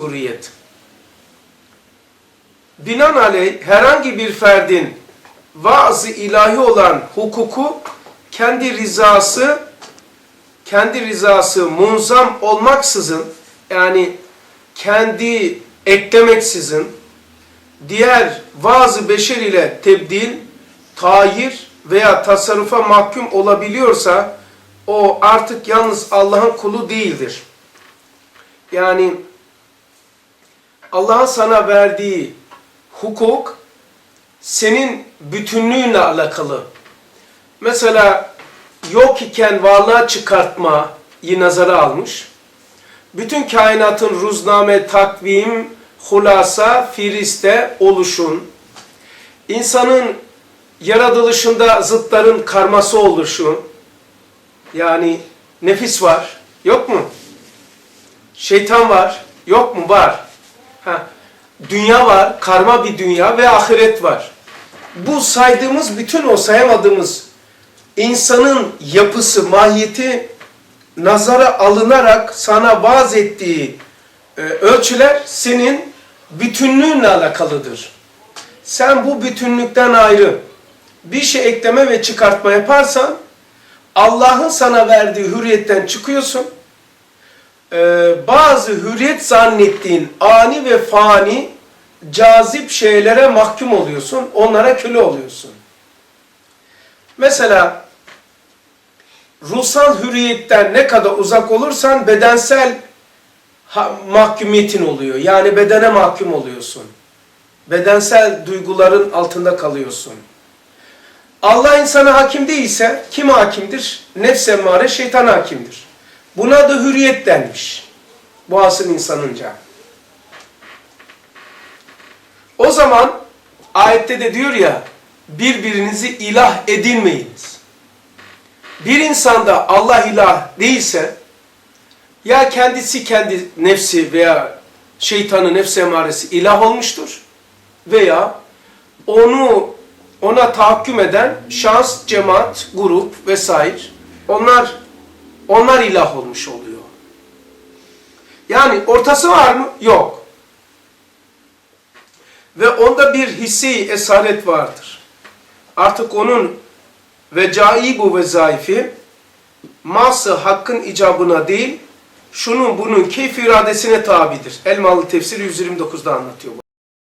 hürriyet. Binaenaleyh herhangi bir ferdin vaaz-ı ilahi olan hukuku kendi rızası kendi rızası munzam olmaksızın yani kendi eklemeksizin diğer vaaz-ı beşer ile tebdil, tayir veya tasarrufa mahkum olabiliyorsa o artık yalnız Allah'ın kulu değildir. Yani Allah'ın sana verdiği hukuk senin bütünlüğünle alakalı. Mesela yok iken varlığa çıkartmayı nazara almış. Bütün kainatın ruzname, takvim, hulasa, firiste, oluşun, insanın yaratılışında zıtların karması oluşu, yani nefis var, yok mu? Şeytan var, yok mu? Var. Ha, dünya var, karma bir dünya ve ahiret var. Bu saydığımız bütün o sayamadığımız insanın yapısı, mahiyeti nazara alınarak sana vaaz ettiği e, ölçüler senin bütünlüğünle alakalıdır. Sen bu bütünlükten ayrı bir şey ekleme ve çıkartma yaparsan Allah'ın sana verdiği hürriyetten çıkıyorsun. Ee, bazı hürriyet zannettiğin ani ve fani cazip şeylere mahkum oluyorsun. Onlara köle oluyorsun. Mesela ruhsal hürriyetten ne kadar uzak olursan bedensel mahkumiyetin oluyor. Yani bedene mahkum oluyorsun. Bedensel duyguların altında kalıyorsun. Allah insana hakim değilse kim hakimdir? Nefs emmare şeytan hakimdir. Buna da hürriyet denmiş. Bu asıl insanınca. O zaman ayette de diyor ya birbirinizi ilah edinmeyiniz. Bir insanda Allah ilah değilse ya kendisi kendi nefsi veya şeytanı nefsi emaresi ilah olmuştur veya onu ona tahakküm eden şans, cemaat, grup vesaire onlar onlar ilah olmuş oluyor. Yani ortası var mı? Yok. Ve onda bir hissi esaret vardır. Artık onun ve caibu ve zayıfi ması hakkın icabına değil, şunun bunun keyfi iradesine tabidir. Elmalı tefsir 129'da anlatıyor. bu.